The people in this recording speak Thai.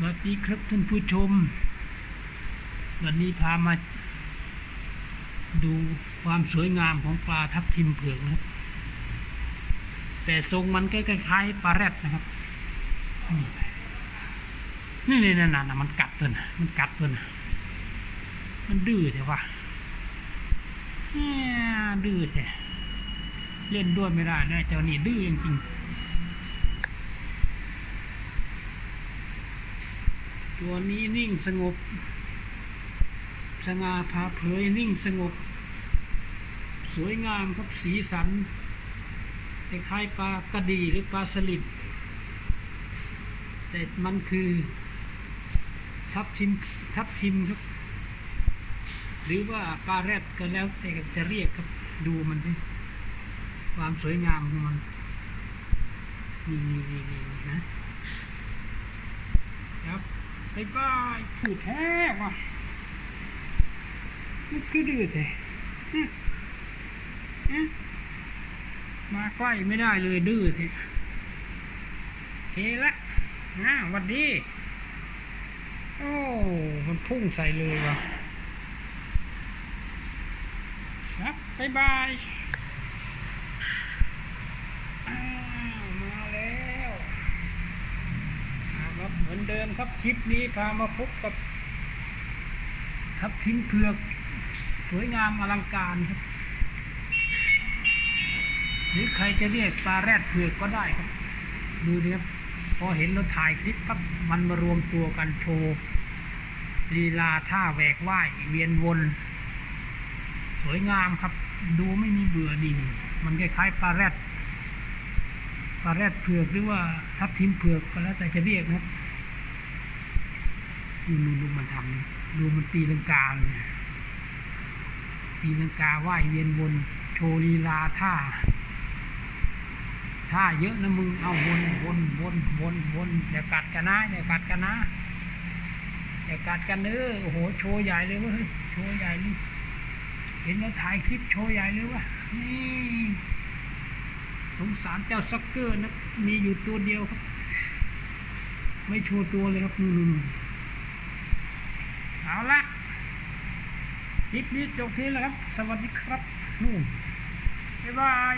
สวัสดีครับท่านผู้ชม วันนี้พามา ดูความสวยงามของปลาทับทิมเผือกนะครับ แต่ทรงมันก็คล้ายๆปลาแรดนะครับ นี่นี่นั่นน่ะมันกัดตัวน่ะมันกัดตัวน่ะมันดื้อใช่ปะเนี่ยดื้อใช่เล่นด้วยไม่ได้นะเจ้านี่ดื้อจริงๆ ตัวนี้นิ่งสงบ สง่าผาเผยนิ่งสงบ สวยงามครับสีสันคล้ายปลากระดีหรือปลาสลิดแต่มันคือ ทับทิมทับทิมครับ หรือว่าปลาแรดก็แล้วแต่จะเรียกครับดูมันสิความสวยงามของมันนี่นี่นี่นี่นะายบายผูดแท้ว่ะมันคือดื้อสิอื้มาใกล้ไม่ได้เลยดื้อสิโอเคละนะวันดี โอ้ มันพุ่งใส่เลยว่ะครับบายบายอ้าวมาแล้วอ่าครับ เหมือนครับคลิปนี้พามาพบกับครับทิ้งเผือกสวยงามอลังการครับ หรือใครจะเรียกปลาแรดเผือกก็ได้ครับ ดูดิครับพอเห็นเราถ่ายคลิปปั๊บมันมารวมตัวกันโชว์ลีลาท่าแหวกว่ายเวียนวน สวยงามครับ ดูไม่มีเบื่อดีมันคล้ายๆปลาแรดปลาแรดเผือกหรือว่าทับทิมเผือกก็แล้วแต่จะเรียกนะครับ ดูดูดูมันทำดูมันตีลังกาเลยตีลังกาว่ายเวียนวน โชว์ลีลาท่าท่าเยอะนะมึงเอาวนวนวนวนวนอย่ากัดกันนะอย่ากัดกันนะอย่ากัดกันเด้อโอ้โหโชว์ใหญ่เลยเว้ยโชว์ใหญ่เลยเห็นแล้วถ่ายคลิปโชว์ใหญ่เลยวะนี่สงสารเจ้าซ็อกเกอร์นะมีอยู่ตัวเดียวครับ ไม่โชว์ตัวเลยครับนู่นๆ เอาละคลิปนี้จบที่แล้วครับ สวัสดีครับนู่นบ๊ายบาย